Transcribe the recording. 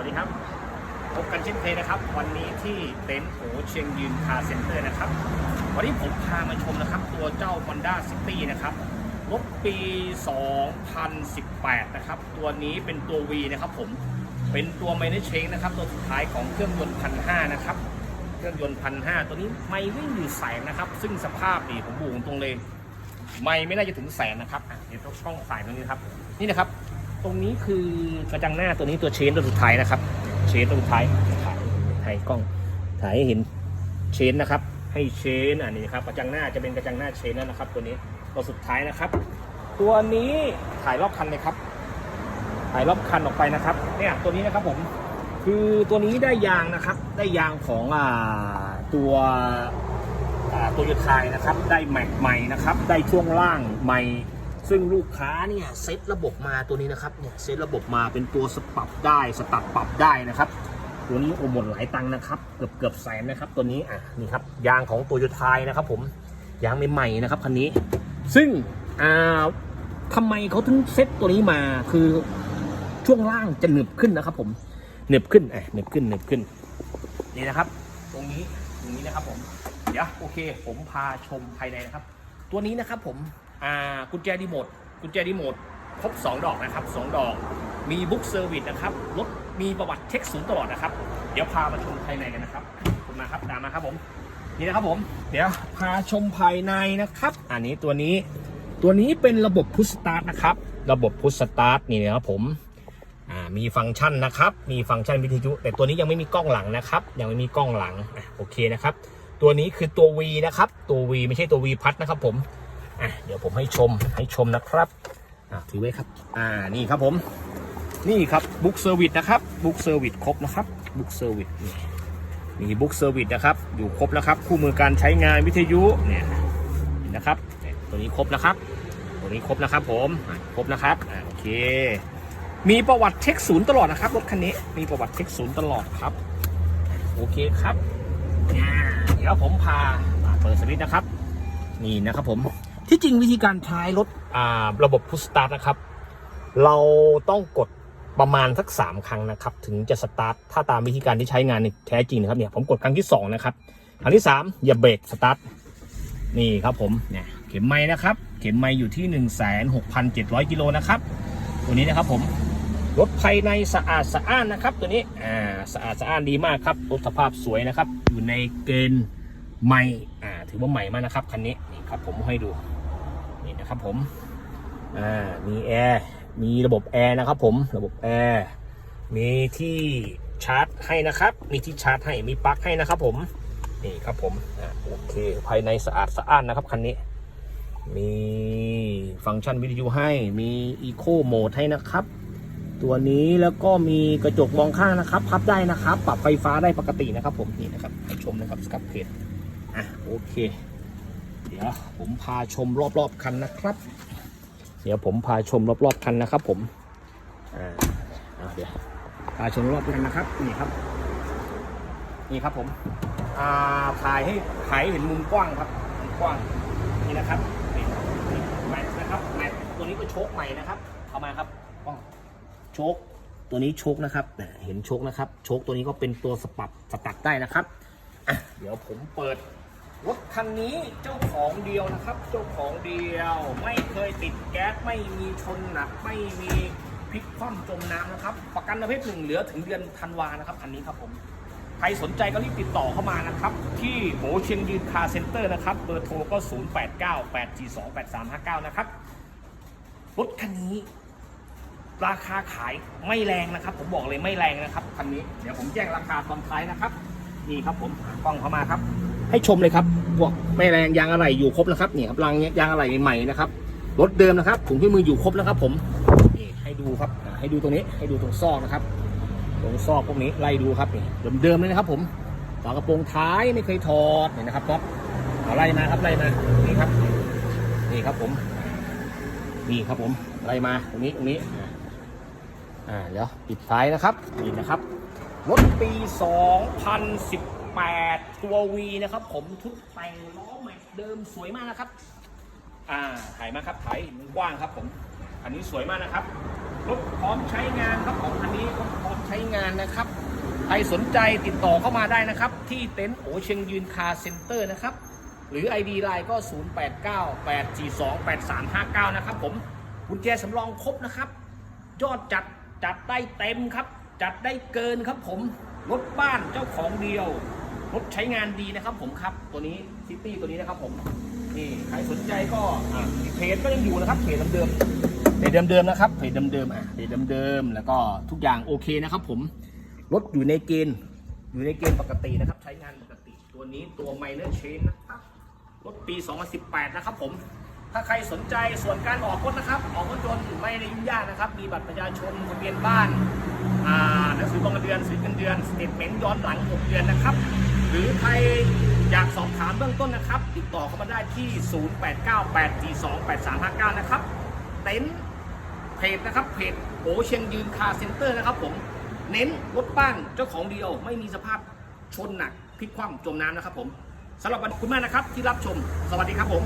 วัสดีครับ พบกันเช่นเคยนะครับ วันนี้ที่เต็นท์โหเชียงยืนคาเซ็นเตอร์นะครับ วันนี้ผมพามาชมนะครับ ตัวเจ้า Honda City นะครับรถปี 2018 นะครับ ตัวนี้เป็นตัว V นะครับผมเป็นตัวไมเนเชงนะครับ ตัวสุดท้ายของเครื่องยนต์พันห้านะครับ เครื่องยนต์พันห้าตัวนี้ไม่วิ่งอยู่แสนนะครับ ซึ่งสภาพนี่ผมบูตรงเลย ไม่ไม่น่าจะถึงแสนนะครับเดี๋ยวต้องกล้องถ่ายตรงนี้ครับ นี่นะครับ ตรงนี้คือกระจังหน้าตัวนี้ตัวเชนตัวสุดท้ายนะครับ เชนตัวสุดท้ายถ่ายถ่ายกล้องถ่ายให้เห็นเชนนะครับ ให้เชนอันนี้ครับกระจังหน้าจะเป็นกระจังหน้าเชนแล้วนะครับ ตัวนี้ตัวสุดท้ายนะครับ ตัวนี้ถ่ายรอบคันเลยครับ ถ่ายรอบคันออกไปนะครับ เนี่ยตัวนี้นะครับผมคือตัวนี้ได้ยางนะครับ ได้ยางของอ่าตัวโตโยต้านะครับ ได้แม็กใหม่นะครับ ได้ช่วงล่างใหม่ ซึ่งลูกค้าเนี่ยเซตระบบมาตัวนี้นะครับเนี่ยเซตระบบมาเป็นตัวสปรับได้สตัดปรับได้นะครับตัวนี้โอหมดหลายตังค์นะครับเกือบเกือบแสนนะครับ ตัวนี้อะนี่ครับยางของโตโยต้านะครับ ผมยางใหม่ๆนะครับคันนี้ ซึ่งอ่าทำไมเขาถึงเซตตัวนี้มาคือช่วงล่างจะหนึบขึ้นนะครับ ผมหนึบขึ้นอะหนึบขึ้นหนึบขึ้นนี่นะครับ ตรงนี้ตรงนี้นะครับ ผมเดี๋ยวโอเค ผมพาชมภายในนะครับ ตัวนี้นะครับ ผม อ่ากุญแจรีโมทกุญแจรีโมทครบ 2 ดอกนะครับ 2 ดอก มีบุ๊กเซอร์วิสนะครับรถมีประวัติเช็คศูนย์ตลอดนะครับ เดี๋ยวพามาชมภายในกันนะครับขอบคุณมาครับตามมาครับผมนี่นะครับผม เดี๋ยวพาชมภายในนะครับ อันนี้ตัวนี้ตัวนี้เป็นระบบพุชสตาร์ทนะครับ ระบบพุชสตาร์ทนี่นะครับผมมีฟังก์ชันนะครับ มีฟังก์ชันวิทยุ แต่ตัวนี้ยังไม่มีกล้องหลังนะครับ ยังไม่มีกล้องหลังโอเคนะครับ ตัวนี้คือตัว V นะครับ ตัว V ไม่ใช่ตัว V พัดนะครับผม อะเดี๋ยวผมให้ชมให้ชมนะครับอะถือไว้ครับ อ่านี่ครับผม นี่ครับบุ๊กเซอร์วิสนะครับบุ๊กเซอร์วิสครบนะครับบุ๊กเซอร์วิสมีบุ๊กเซอร์วิสนะครับ อยู่ครบนะครับ คู่มือการใช้งานวิทยุเนี่ยนะครับตัวนี้ครบนะครับ ตัวนี้ครบนะครับผมครบนะครับโอเค มีประวัติเช็คศูนย์ตลอดนะครับรถคันนี้มีประวัติเช็คศูนย์ตลอดครับโอเคครับเดี๋ยวผมพาเปิดสวิตช์นะครับ นี่นะครับผม ที่จริงวิธีการใช้รถอ่าระบบพุชสตาร์ทนะครับ เราต้องกดประมาณสักสามครั้งนะครับ ถึงจะสตาร์ทถ้าตามวิธีการที่ใช้งานในแท้จริงนะครับเนี่ยผมกดครั้งที่สองนะครับ ครั้งที่สามอย่าเบรกสตาร์ทนี่ครับผมเนี่ยเข็มไม้นะครับ เข็มไม้อยู่ที่หนึ่งแสนหกพันเจ็ดร้อยกิโลนะครับตัวนี้นะครับผมรถภายในสะอาดสะอ้านนะครับ ตัวนี้อ่าสะอาดสะอ้านดีมากครับรถสภาพสวยนะครับ อยู่ในเกณฑ์ใหม่อ่าถือว่าใหม่มากนะครับคันนี้นี่ครับผมให้ดู นี่นะครับผมอ่ามีแอร์มีระบบแอร์นะครับผมระบบแอร์มีที่ชาร์จให้นะครับ มีที่ชาร์จให้มีปลั๊กให้นะครับผมนี่ครับผมอ่าโอเคภายในสะอาดสะอ้านนะครับคันนี้ มีฟังก์ชันวิทยุให้มีอีโคโหมดให้นะครับ ตัวนี้แล้วก็มีกระจกมองข้างนะครับพับได้นะครับ ปรับไฟฟ้าได้ปกตินะครับผมนี่นะครับให้ชมนะครับสกับเพจอะโอเค เดี๋ยวผมพาชมรอบๆคันนะครับ เดี๋ยวผมพาชมรอบๆคันนะครับ ผมอ่าเดี๋ยวพาชมรอบๆคันนะครับนี่ครับ นี่ครับผมอ่าถ่ายให้ถ่ายเห็นมุมกว้างครับมุมกว้างนี่นะครับนี่แม็กนะครับแม็กตัวนี้ก็โชคใหม่นะครับเอามาครับกล้องโชคตัวนี้โชคนะครับเห็นโชคนะครับ โชคตัวนี้ก็เป็นตัวสปรับสตัดได้นะครับอะเดี๋ยวผมเปิด รถคันนี้เจ้าของเดียวนะครับ เจ้าของเดียว ไม่เคยติดแก๊สไม่มีชนหนัก ไม่มีพลิกคว่ำจมน้ำนะครับ ประกันประเภทหนึ่งเหลือถึงเดือนธันวานะครับอันนี้ครับผมใครสนใจก็รีบติดต่อเข้ามานะครับ ที่โหเชียงยืนคาเซ็นเตอร์นะครับ เบอร์โทรก็ 0898428359 นะครับรถคันนี้ ราคาขายไม่แรงนะครับ ผมบอกเลยไม่แรงนะครับคันนี้เดี๋ยวผมแจ้งราคาตอนท้ายนะครับ นี่ครับผมกล้องเข้ามาครับ ให้ชมเลยครับ พวกไม่แรงยางอะไรอยู่ครบนะครับนี่ครับรางยางอะไรใหม่นะครับรถเดิมนะครับถุงที่มืออยู่ครบแล้วครับ ผมนี่ให้ดูครับให้ดูตรงนี้ให้ดูตรงซอกนะครับ ตรงซอกพวกนี้ไล่ดูครับนี่เดิมๆเลยนะครับ ผมฝากระโปรงท้ายไม่เคยถอดนี่นะครับครับเอาไล่มาครับไล่มานี่ครับ นี่ครับผมนี่ครับผมไล่มาตรงนี้ตรงนี้อ่าเดี๋ยวปิดท้ายนะครับนี่นะครับรถปี 8 ตัว V นะครับ ผมทุกแต่งล้อแม็กเดิมสวยมากนะครับ อ่าถ่ายมาครับถ่ายมุมกว้างครับผม อันนี้สวยมากนะครับรถพร้อมใช้งานครับผมอันนี้รถพร้อมใช้งานานนะครับ ใครสนใจติดต่อเข้ามาได้นะครับ ที่เต็นท์โอเชียงยืนคาร์เซ็นเตอร์นะครับ หรือ ID ไลน์ก็ 0898428359 นะครับผมกุญแจสำรองครบนะครับ ยอดจัดจัดได้เต็มครับ จัดได้เกินครับผมรถบ้านเจ้าของเดียว รถใช้งานดีนะครับผมครับตัวนี้ซิตี้ตัวนี้นะครับผมนี่ใครสนใจก็อะเพจก็ยังอยู่นะครับเพจเดิมๆเพจเดิมๆนะครับเพจเดิมๆอะเพจเดิมๆแล้วก็ทุกอย่างโอเคนะครับ ผมรถอยู่ในเกณฑ์อยู่ในเกณฑ์ปกตินะครับ ใช้งานปกติ ตัวนี้ตัวไมเนอร์เชนนะครับรถปี 2018 นะครับผมถ้าใครสนใจส่วนการออกรถนะครับ ออกรถยนต์ไม่ได้ยุ่งยากนะครับ มีบัตรประชาชนทะเบียนบ้านอ่าหนังสือประจำเดือนสือเงินเดือนสเตทเมนต์ย้อนหลัง 6 เดือนนะครับ หรือใครอยากสอบถามเบื้องต้นนะครับ ติดต่อเข้ามาได้ที่ 0898428359 นะครับ เต็นท์เพจนะครับเพจโอเชียงยืนคาเซ็นเตอร์นะครับผมเน้นรถบ้านเจ้าของเดียวไม่มีสภาพชนหนักพลิกคว่ำจมน้ำนะครับผมสำหรับวันคุณมากนะครับที่รับชม สวัสดีครับผม